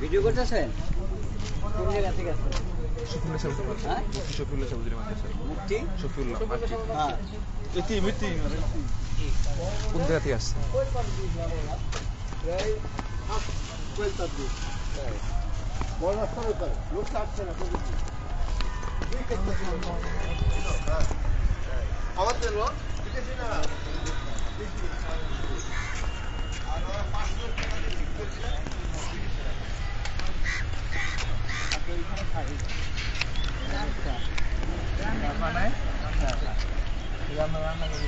Video করতেছেন? কোন জায়গা থেকে আসছেন? শফিউল্লাহ চৌধুরী হ্যাঁ? শফিউল্লাহ চৌধুরী মাদ্রাসা মুক্তি শফিউল্লাহ হ্যাঁ। এটি মিটি কোন জায়গা থেকে আসছে রান্না রান্না করে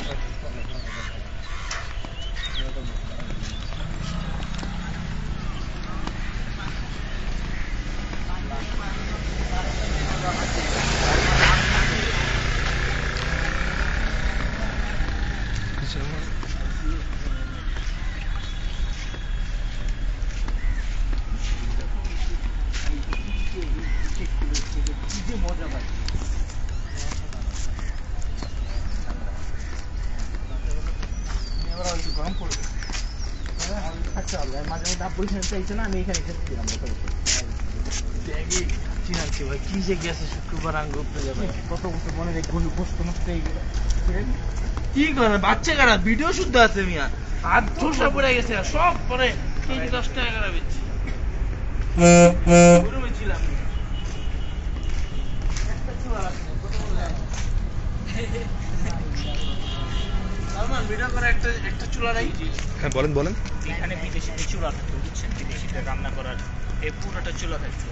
কি যে গেছে শুক্রবার আঙ্গ কত বছর মনে রেখে গোস্ত নষ্ট হয়ে গেল কি করে বাচ্চা কারা? ভিডিও শুদ্ধ আছে মিয়া। হাত ঠোসা পড়ে গেছে সব পরে কেজি দশ টাকা করে বেচছি। ছিলাম। একটা চুলা রাখছে, কত বড় জানো? সালমান ভিডিও করে একটা একটা চুলা নাই হ্যাঁ বলেন বলেন। এখানে বিদেশিতে চুলা থাকতো বুঝছেন? বিদেশিতে রান্না করার এই পুরোটা চুলা থাকতো।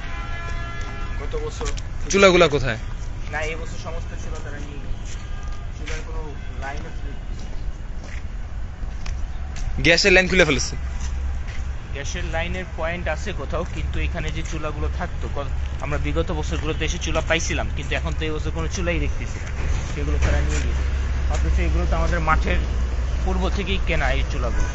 গত বছর চুলাগুলা কোথায়? না এই বছর সমস্ত চুলা তারা নিয়ে গেছে। চুলার কোনো লাইন আছে গ্যাসের লাইন খুলে ফেলেছে? গ্যাসের লাইনের পয়েন্ট আছে কোথাও কিন্তু এখানে যে চুলাগুলো থাকতো আমরা বিগত বছরগুলোতে এসে চুলা পাইছিলাম কিন্তু এখন তো এই বছর কোনো চুলাই দেখতেছি না। সেগুলো তারা নিয়ে গেছে। অথচ এগুলো তো আমাদের মাঠের পূর্ব থেকেই কেনা এই চুলাগুলো।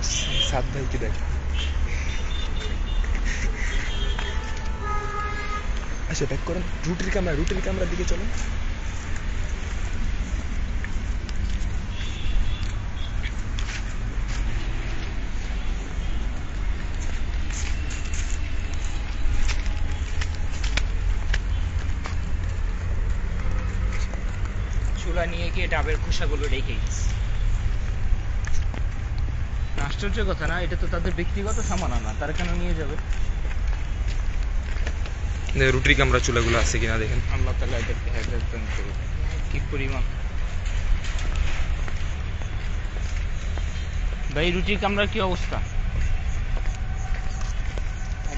আসছে সাত ভাইকে দেখ। আচ্ছা ব্যাক করেন। রুটির ক্যামেরা রুটির ক্যামেরার দিকে চলেন। চুলা নিয়ে গিয়ে ডাবের খোসাগুলো রেখে গেছে আশ্চর্য কথা না এটা তো তাদের ব্যক্তিগত সামান না তারা কেন নিয়ে যাবে? রুটির ক্যামেরা চুলাগুলো আছে কিনা দেখেন। আল্লাহ তালা এদেরকে হেদায়ত দান করুন কি পরিমাণ। ভাই রুটির কামরার কি অবস্থা?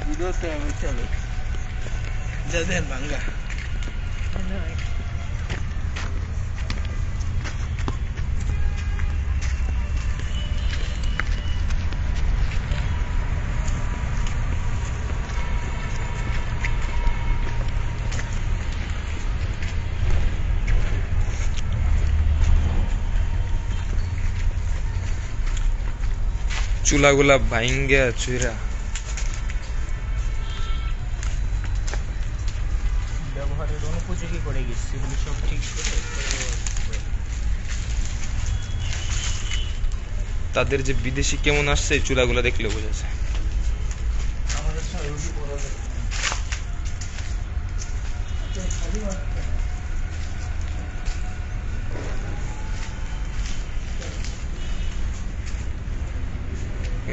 ভিডিওতে আমি চলো। যাদের ভাঙ্গা চুলাগুলা ভাইঙ্গা চুইরা। ব্যবহারের অনুপযোগী করে গেছে এগুলো সব ঠিক করে তাদের যে বিদেশি কেমন আসছে চুলাগুলা দেখলে বোঝা যায়। আমাদের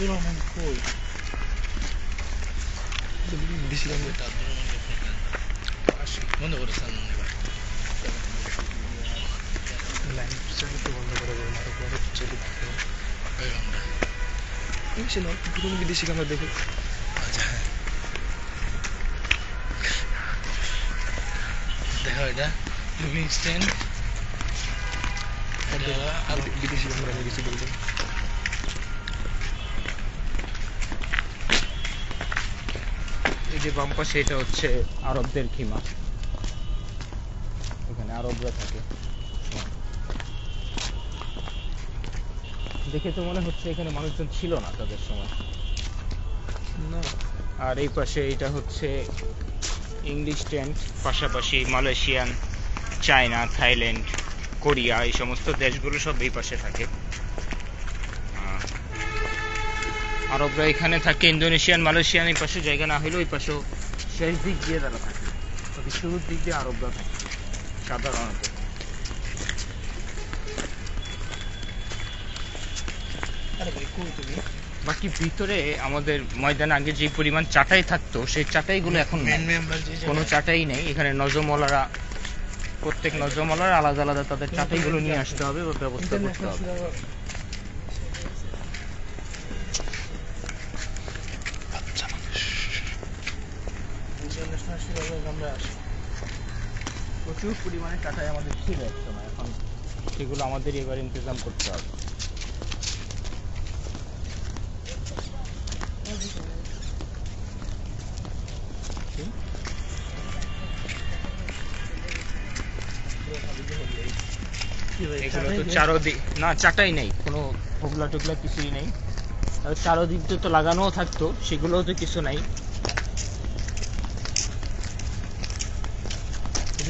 সব রুটি বড় এগুলা খোঁচায় খোঁচায় ভাইঙ্গা থেকে গেছে জি না? হুজুর আব্দুর রহমান কই দিছিলাম বন্ধ করে সালমান এবার চালিতে বন্ধ করা যাবে না তারপরে চলে বেশি না কোনো বিদেশি ক্যামেরা দেখে। দেখো এটা লিভিংস্টেন আর বিদেশি ক্যামেরা নিয়ে গেছি এই যে বাম পাশে এটা হচ্ছে আরবদের খিমা। এখানে আরবরা থাকে। দেখে তো মনে হচ্ছে এখানে মানুষজন ছিল না তাদের সময়। না। আর এই পাশে এটা হচ্ছে ইংলিশ টেন্ট পাশাপাশি মালয়েশিয়ান চায়না থাইল্যান্ড কোরিয়া এই সমস্ত দেশগুলো সব এই পাশে থাকে। আরবরা এখানে থাকে ইন্দোনেশিয়ান মালয়েশিয়ান এই পাশে জায়গা না হলেও ওই পাশেও শেষ দিক দিয়ে তারা থাকে। তবে শুরুর দিক দিয়ে আরবরা থাকে সাধারণত। বাকি ভিতরে আমাদের ময়দানে আগে যে পরিমাণ চাটাই থাকতো সেই চাটাইগুলো এখন। কোনো চাটাই নেই। এখানে নজমওয়ালারা প্রত্যেক নজমওয়ালার আলাদা আলাদা তাদের চাটাইগুলো নিয়ে আসতে হবে বা ব্যবস্থা করতে হবে আচ্ছা ইন্টারন্যাশনাল আমরা প্রচুর পরিমাণে আমাদের ছিল এখন সেগুলো আমাদের এবার ইন্তজাম করতে হবে। এগুলো তো চারোদিক না চাটাই নেই কোনো টোগলা কিছুই নেই। চারোদিক তো লাগানোও থাকতো সেগুলোও তো কিছু নাই।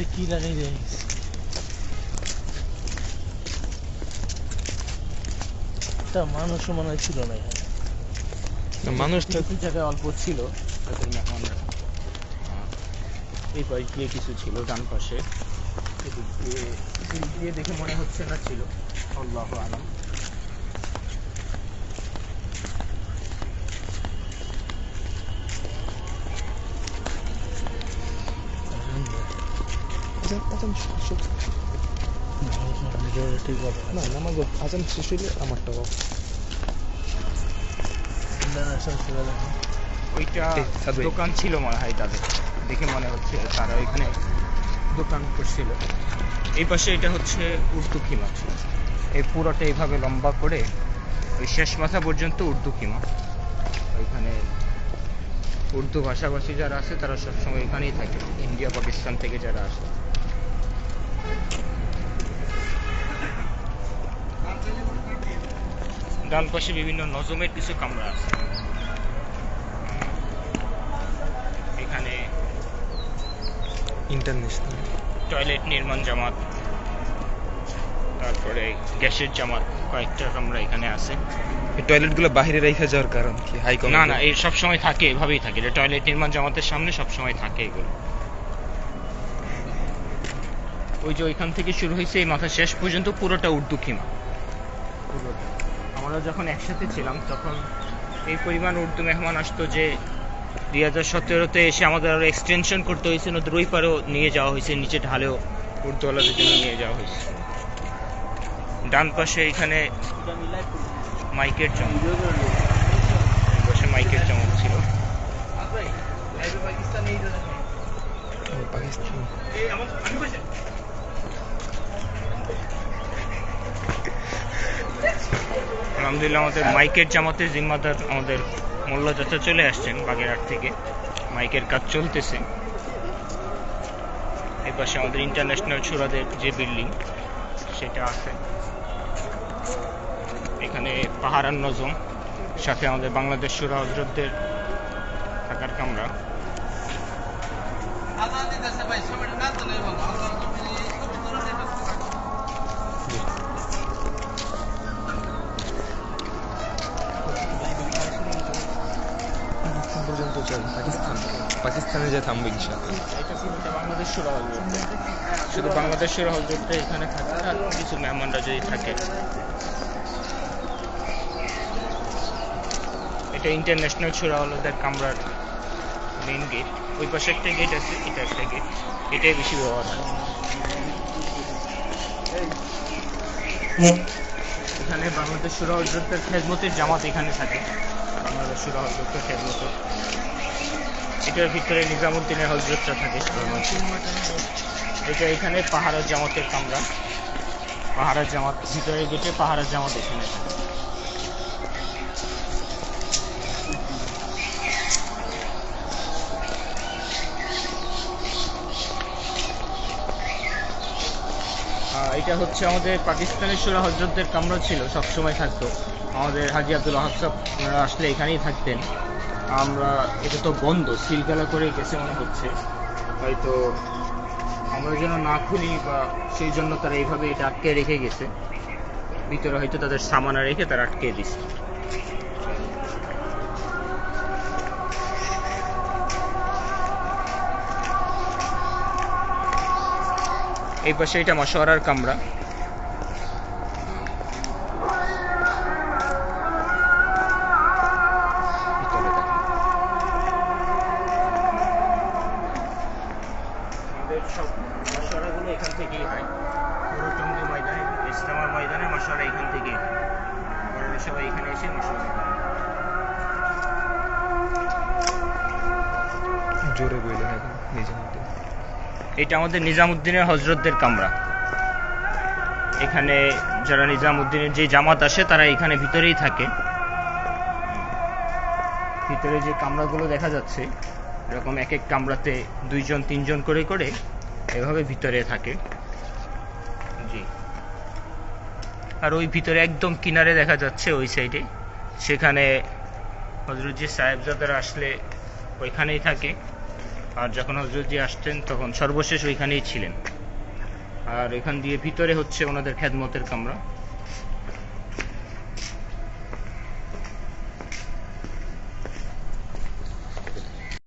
এটা কি লাগাই যায় তা মানুষ মনে হয় ছিল না এখানে। মানুষটা জায়গায় অল্প ছিল আহ, এই পাশ দিয়ে কিছু ছিল ডান পাশে। দিয়ে দেখে মনে হচ্ছে না ছিল। আল্লাহ আলাম। না নামাজ আজান শেষ হইলে আমারটা বাবা। ওইটা। দোকান ছিল মনে হয় তাদের। দেখে মনে হচ্ছে তারা ওইখানে দোকান করছিল। এই পাশে এটা হচ্ছে উর্দু খিমা এই পুরোটা এইভাবে লম্বা করে ওই শেষ মাথা পর্যন্ত উর্দু কিমা। ওইখানে উর্দু ভাষাভাষী যারা আছে তারা সবসময় এখানেই থাকে। ইন্ডিয়া পাকিস্তান থেকে যারা আসে। ডান পাশে বিভিন্ন নজমের কিছু কামরা আছে। এখানে ইন্টারন্যাশনাল। টয়লেট নির্মাণ জামাত তারপরে গ্যাসের জামাত কয়েকটা কামরা এখানে আছে। এই টয়লেটগুলো বাইরে রেখে যাওয়ার কারণ কি? হাই না না এই সব সময় থাকে এভাবেই থাকে। টয়লেট নির্মাণ জামাতের সামনে সব সময় থাকে এগুলো। ওই যে ওইখান থেকে শুরু হয়েছে এই মাথা শেষ পর্যন্ত পুরোটা উর্দু খিমা পুরোটা। আমরা যখন একসাথে ছিলাম তখন এই পরিমাণ উর্দু মেহমান আসতো যে দুই হাজার সতেরোতে এসে আমাদের আরও এক্সটেনশন করতে হয়েছে নদীর ওই পারেও নিয়ে যাওয়া হয়েছে নিচে ঢালেও উর্দুওয়ালাদের জন্য নিয়ে যাওয়া হয়েছে। ডান পাশে এখানে মাইকের জমা বসে মাইকের জমক ছিল। পাকিস্তান আলহামদুলিল্লাহ, আমাদের মাইকের জামাতের জিম্মাদার আমাদের মোল্লা চলে আসছেন বাগেরহাট থেকে। মাইকের কাজ চলতেছে। এই পাশে আমাদের ইন্টারন্যাশনাল সুরাদের যে বিল্ডিং সেটা আছে। এখানে পাহারান নজম, সাথে আমাদের বাংলাদেশ সুরা হজরতদের থাকার কামরা। পাকিস্তানে যা থামবে ইনশাআল্লাহ বাংলাদেশ শুধু বাংলাদেশ সুরা হজরতটা এখানে থাকে আর কিছু মেহমানরা যদি থাকে। এটা ইন্টারন্যাশনাল সুরা হলদের কামরার মেইন গেট ওই পাশে একটা গেট আছে, এটা একটা গেট এটাই বেশি ব্যবহার হয়। এখানে বাংলাদেশ সুরা হজরতের খেদমতের জামাত এখানে থাকে। বাংলাদেশ সুরা হজরতের খেদমতের এটার ভিতরে নিজামুদ্দিনের হজরতটা থাকে। এটা এখানে পাহাড়ের জামাতের কামরা। পাহাড়ের জামাত ভিতরে গেটে পাহাড়ের জামাত এখানে এটা হচ্ছে আমাদের পাকিস্তানের সুরা হজরতদের কামরা ছিল, সবসময় থাকতো। আমাদের হাজি আব্দুল আহাব সাহেব আসলে এখানেই থাকতেন। আমরা, এটা তো বন্ধ সিলগালা করে গেছে মনে হচ্ছে। হয়তো আমরা যেন না খুলি বা সেই জন্য তারা এইভাবে এটা আটকে রেখে গেছে। ভিতরে হয়তো তাদের সামানা রেখে তারা আটকে দিছে। এই পাশে এটা মশওয়ারার কামরা। জোরে বললেন এখন মধ্যে এটা আমাদের নিজামুদ্দিনের হজরতদের কামরা। এখানে যারা নিজামুদ্দিনের যে জামাত আসে, তারা এখানে ভিতরেই থাকে। ভিতরে যে কামরাগুলো দেখা যাচ্ছে, এরকম এক এক কামরাতে দুইজন, তিনজন করে করে এভাবে ভিতরে থাকে। জি। আর ওই ভিতরে একদম কিনারে দেখা যাচ্ছে ওই সাইডে। সেখানে হজরতজি সাহেবজাদারা আসলে ওইখানেই থাকে। আর যখন হজরতজি আসতেন, তখন সর্বশেষ ওইখানেই ছিলেন। আর এখান দিয়ে ভিতরে হচ্ছে ওনাদের খেদমতের কামরা।